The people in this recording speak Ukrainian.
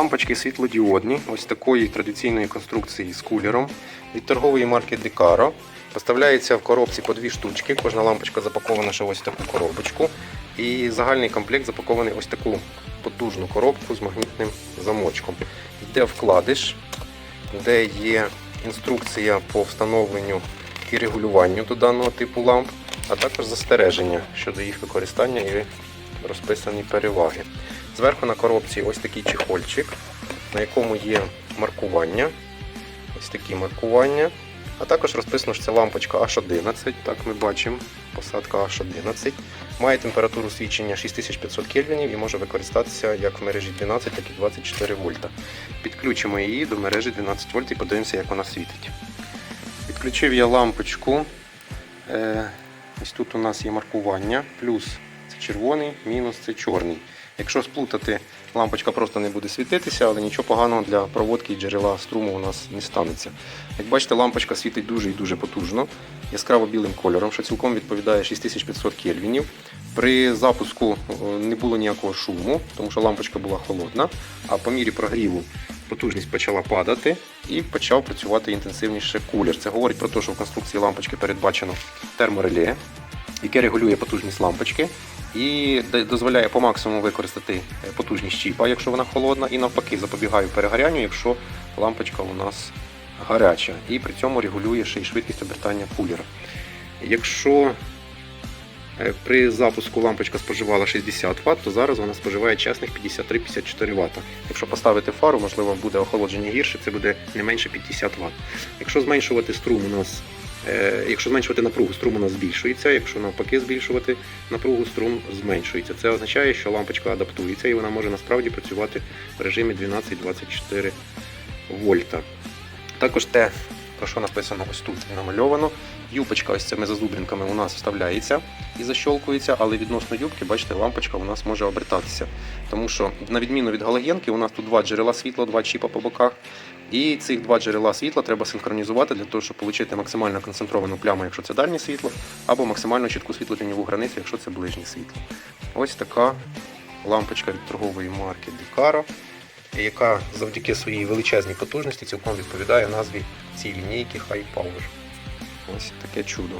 лампочки світлодіодні, ось такої традиційної конструкції з кулером від торгової марки Decaro. Поставляється в коробці по дві штучки. Кожна лампочка запакована ще ось в таку коробочку. І загальний комплект запакований ось таку потужну коробку з магнітним замочком. Йде вкладиш, де є інструкція по встановленню і регулюванню до даного типу ламп, а також застереження щодо їх використання і розписані переваги. Зверху на коробці ось такий чехольчик, на якому є маркування. Ось такі маркування. А також розписано, що це лампочка H11, так ми бачимо, посадка H11. Має температуру свідчення 6500 кельвінів і може використатися як в мережі 12, так і 24 вольта. Підключимо її до мережі 12 вольт і подивимося, як вона світить. Підключив я лампочку. Е, Ось тут у нас є маркування. Плюс червоний, мінус це чорний. Якщо сплутати, лампочка просто не буде світитися, але нічого поганого для проводки і джерела струму у нас не станеться. Як бачите, лампочка світить дуже і дуже потужно, яскраво білим кольором, що цілком відповідає 6500 кельвінів. При запуску е, не було ніякого шуму, тому що лампочка була холодна, а по мірі прогріву потужність почала падати і почав працювати інтенсивніше кулер. Це говорить про те, що в конструкції лампочки передбачено термореле, яке регулює потужність лампочки і дозволяє по максимуму використати е, потужність чіпа, якщо вона холодна, і навпаки запобігає перегорянню, якщо лампочка у нас гаряча. І при цьому регулює ще й швидкість обертання кулера. Якщо е, при запуску лампочка споживала 60 Вт, то зараз вона споживає чесних 53-54 Вт. Якщо поставити фару, можливо, буде охолодження гірше, це буде не менше 50 Вт. Якщо зменшувати струм у нас, якщо зменшувати напругу, струм у нас збільшується, якщо навпаки збільшувати напругу, струм зменшується. Це означає, що лампочка адаптується і вона може насправді працювати в режимі 12-24 вольта. Також те, про що написано ось тут намальовано. Юбочка ось цими зазубринками у нас вставляється і защолкується, але відносно юбки, бачите, лампочка у нас може обертатися. Тому що, на відміну від галогенки, у нас тут два джерела світла, два чіпа по боках. І цих два джерела світла треба синхронізувати для того, щоб отримати максимально концентровану пляму, якщо це дальнє світло, або максимально чітку світлотіньову границю, якщо це ближнє світло. Ось така лампочка від торгової марки Decaro, яка завдяки своїй величезній потужності цілком відповідає назві цієї лінійки High Power. Ось таке чудо.